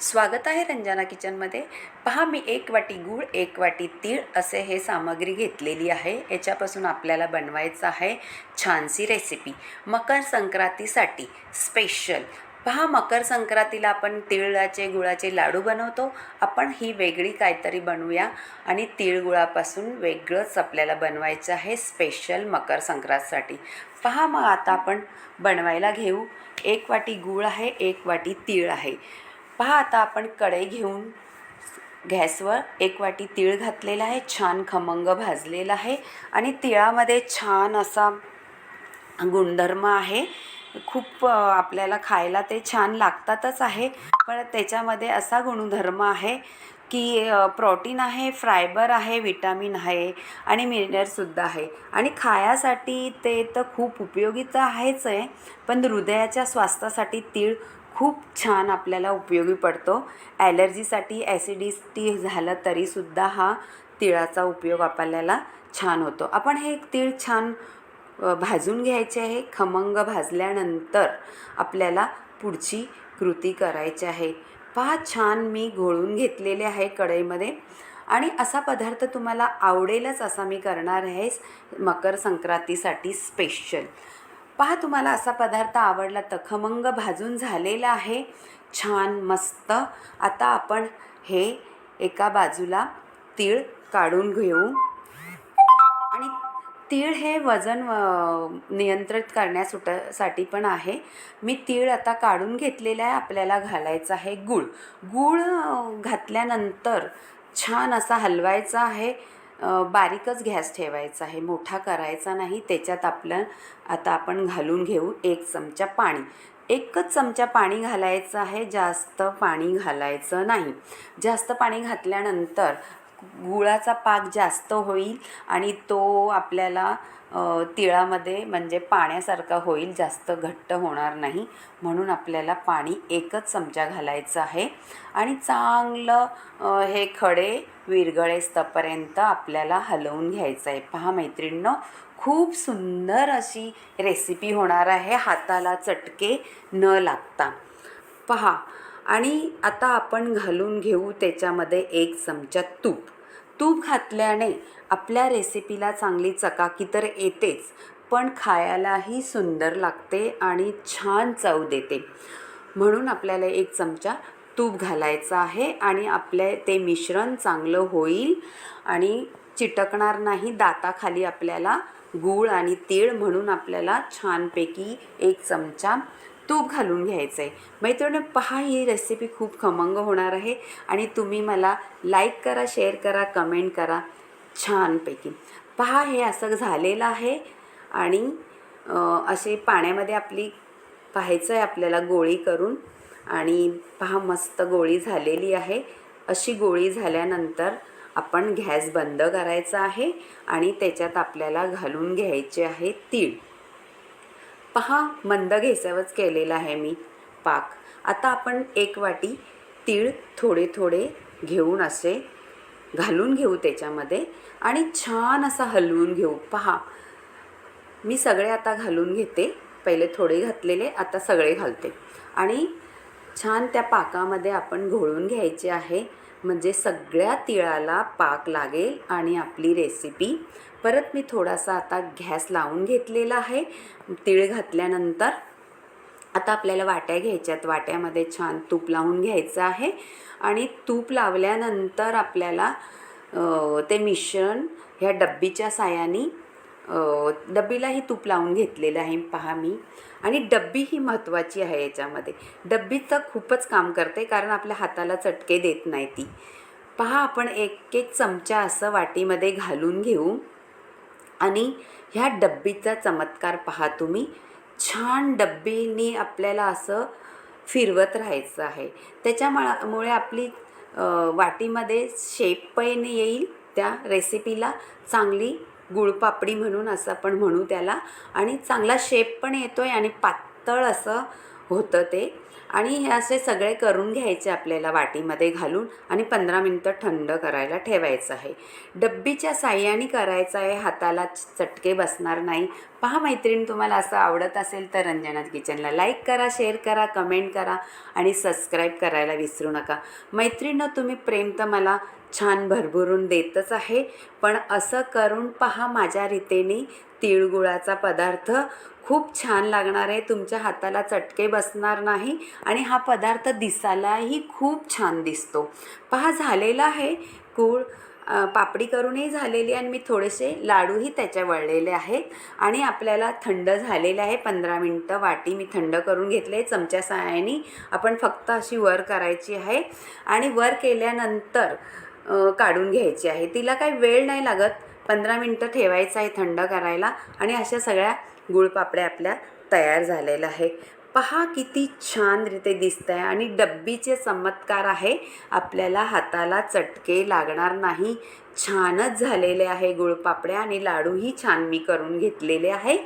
स्वागत आहे रंजना किचनमध्ये. पहा मी एक वाटी गूळ एक वाटी तीळ असे हे सामग्री घेतलेली आहे. याच्यापासून आपल्याला बनवायचं आहे छानशी रेसिपी मकर संक्रांतीसाठी स्पेशल पहा मकर संक्रांतीला आपण तिळाचे गुळाचे लाडू बनवतो. आपण ही वेगळी काहीतरी बनवूया आणि तिळगुळापासून वेगळंच आपल्याला बनवायचं आहे स्पेशल मकर संक्रांतसाठी. पहा मग आता आपण बनवायला घेऊ. एक वाटी गूळ आहे एक वाटी तीळ आहे. पहा आता आपण कढई घेऊन गॅसवर एक वाटी तीळ घातलेला आहे छान खमंग भाजलेला आहे आणि तिळामध्ये छान असा गुणधर्म आहे. खूप आपल्याला खायला ते छान लागतातच आहे पण त्याच्यामध्ये असा गुणधर्म आहे की प्रोटीन आहे फायबर आहे विटामिन आहे आणि मिनरलसुद्धा आहे. आणि खायासाठी ते तर खूप उपयोगीचं आहेच आहे पण हृदयाच्या स्वास्थ्यासाठी तीळ खूप छान आपल्याला उपयोगी पडतो. ॲलर्जीसाठी ॲसिडिटी झालं तरीसुद्धा हा तिळाचा उपयोग आपल्याला छान होतो. आपण हे तीळ छान भाजून घ्यायचे आहे. खमंग भाजल्यानंतर आपल्याला पुढची कृती करायची आहे. पहा छान मी घोळून घेतलेले आहे कढईमध्ये. आणि असा पदार्थ तुम्हाला आवडेलच असा मी करणार आहे मकर संक्रांतीसाठी स्पेशल पहा तुम्हाला असा पदार्थ आवडला तर खमंग भाजून झालेला आहे. छान मस्त. आता आपण हे एका बाजूला तीळ काढून घेऊ. आणि तीळ हे वजन नियंत्रित करण्यासाठी पण आहे. मी तीळ आता काढून घेतलेलं आहे. आपल्याला घालायचं आहे गूळ. गूळ घातल्यानंतर छान असा हलवायचा आहे. बारीकच गॅस ठेवायचा आहे. मोठा करायचा नाही. त्याच्यात आपलं आता आपण घालून घेऊ एक चमचा पाणी. एकच चमचा पाणी घालायचं आहे. जास्त पाणी घालायचं नाही. जास्त पाणी घातल्यानंतर गुळाचा पाक जास्त होईल आणि तो आपल्याला तिळामध्ये म्हणजे पाण्यासारखा होईल जास्त घट्ट होणार नाही. म्हणून आपल्याला पाणी एकच चमचा घालायचं आहे. आणि चांगलं हे खडे विरगळेस्तपर्यंत आपल्याला हलवून घ्यायचं आहे. पहा मैत्रिणींनो खूप सुंदर अशी रेसिपी होणार आहे. हाताला चटके न लागता. पहा. आणि आता आपण घालून घेऊ त्याच्यामध्ये एक चमचा तूप. तूप घातल्याने आपल्या रेसिपीला चांगली चकाकी तर येतेच पण खायलाही सुंदर लागते आणि छान चव देते. म्हणून आपल्याला एक चमचा तूप घालायचं आहे आणि आपले ते मिश्रण चांगलं होईल आणि चिटकणार नाही दाताखाली आपल्याला गूळ आणि तीळ म्हणून आपल्याला छानपैकी एक चमचा तूप घालून घ्यायचं आहे मैत्रिणी पहा ही रेसिपी खूप खमंग होणार आहे आणि तुम्ही मला लाईक करा शेअर करा कमेंट करा. छानपैकी. पहा हे असं झालेलं आहे आणि असे पाण्यामध्ये आपली पाहायचं आहे आपल्याला गोळी करून आणि पहा मस्त गोळी झालेली आहे. अशी गोळी झाल्यानंतर आपण गॅस बंद करायचा आहे आणि त्याच्यात आपल्याला घालून घ्यायचे आहे तीळ. पहा मंद घेसावच केलेला आहे मी. पाक. आता आपण एक वाटी तीळ थोडे थोडे घेऊन असे घालून घेऊ त्याच्यामध्ये आणि छान असा हलवून घेऊ. पहा मी सगळे आता घालून घेते. पहिले थोडे घातलेले आता सगळे घालते. आणि छान त्या पाकामध्ये आपण घोळून घ्यायचे आहे. म्हणजे सगळ्या तिळाला पाक लागेल आणि आपली रेसिपी परत मी थोडासा आता गॅस लावून घेतलेला आहे. तीळ घातल्यानंतर आता आपल्याला वाट्या घ्यायच्यात वाट्यामध्ये छान तूप लावून घ्यायचं आहे. आणि तूप लावल्यानंतर आपल्याला ते मिश्रण ह्या डब्बीच्या सायाने डब्बीलाही तूप लावून घेतलेलं आहे पहा मी. आणि डब्बी ही महत्त्वाची आहे याच्यामध्ये. डब्बीचं खूपच काम करते कारण आपल्या हाताला चटके देत नाही ती. पहा आपण एक एक चमचा असं वाटीमध्ये घालून घेऊ. आणि ह्या डब्बीचा चमत्कार पहा तुम्ही. छान डब्बीनी आपल्याला असं फिरवत राहायचं आहे. त्याच्यामुळे आपली वाटीमध्ये शेप पण येईल. त्या रेसिपीला चांगली गुळपापडी म्हणून असं आपण म्हणू त्याला. आणि चांगला शेप पण येतो आहे आणि पातळ असं होतं ते. आणि हे असे सगळे करून घ्यायचे आपल्याला वाटीमध्ये घालून आणि पंधरा मिनटं थंड करायला ठेवायचं आहे. डब्बीच्या साह्याने करायचं आहे. हाताला चटके बसणार नाही. पहा मैत्रीण तुम्हाला असं आवडत असेल तर रंजना किचनला लाईक करा शेअर करा कमेंट करा आणि सबस्क्राईब करायला विसरू नका. मैत्रिणं तुम्ही प्रेम तर मला छान भरभरून देतच आहे पण असं करून पहा माझ्या रीतीने तिळगुळाचा पदार्थ खूप छान लागणार आहे. तुमच्या हाताला चटके बसणार नाही आणि हा पदार्थ दिसायलाही खूप छान दिसतो. पहा झालेला आहे. गूळ पापडी करूनही झालेली आणि मी थोडेसे लाडूही त्याच्या वळलेले आहेत. आणि आपल्याला थंड झालेले आहे. पंधरा मिनटं वाटी मी थंड करून घेतले चमच्या सहाय्याने आपण फक्त अशी वर करायची आहे. आणि वर केल्यानंतर काढून घ्यायची आहे. तिला काही वेळ नाही लागत. पंधरा मिनटं ठेवायचं आहे थंड करायला. आणि अशा सगळ्या गुळपापड्या आपल्या तयार झालेल्या आहे. पहा किती छान रीते दिसत आहे आणि डब्बीचे चमत्कार आहे. आपल्याला हाताला चटके लागणार नाही. छानच झालेले आहे गुळपापड्या आणि लाडूही छान मी करून घेतलेले आहे.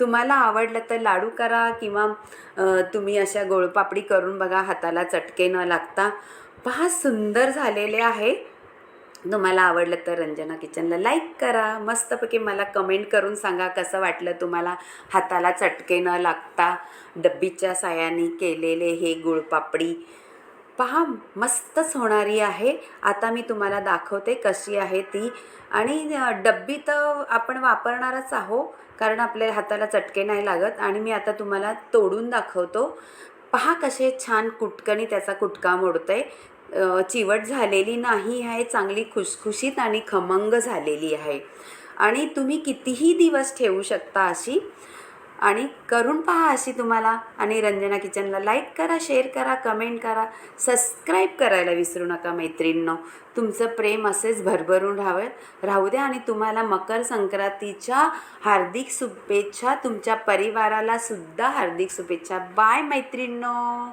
तुम्हाला आवडलं तर लाडू करा किंवा तुम्ही अशा गुळपापडी करून बघा हाताला चटके न लागता. पहा सुंदर झालेले आहे. तुम्हाला आवडलं तर रंजना किचनला लाईक करा. मस्तपैकी मला कमेंट करून सांगा कसं वाटलं तुम्हाला हाताला चटके न लागता डब्बीच्या सायाने केलेले हे गुळपापडी. पहा मस्तच होणारी आहे. आता मी तुम्हाला दाखवते कशी आहे ती. आणि डब्बी तर आपण वापरणारच आहो कारण आपल्या हाताला चटके नाही लागत. आणि मी आता तुम्हाला तोडून दाखवतो. पहा कसे छान कुटकणी त्याचा कुटका मोडतोय. आहे चिवट झालेली नाही आहे चांगली खुसखुशीत आणि खमंग झालेली आहे. आणि तुम्ही कितीही दिवस ठेवू शकता अशी. आणि करून पहा अशी तुम्हाला. आणि रंजना किचनला लाईक करा शेअर करा कमेंट करा. सबस्क्राईब करायला विसरू नका मैत्रिणींनो. तुमचं प्रेम असेच भरभरून राहावं. राहू द्या आणि तुम्हाला मकर संक्रांतीच्या हार्दिक शुभेच्छा तुमच्या परिवाराला सुद्धा हार्दिक शुभेच्छा. बाय मैत्रिणींनो.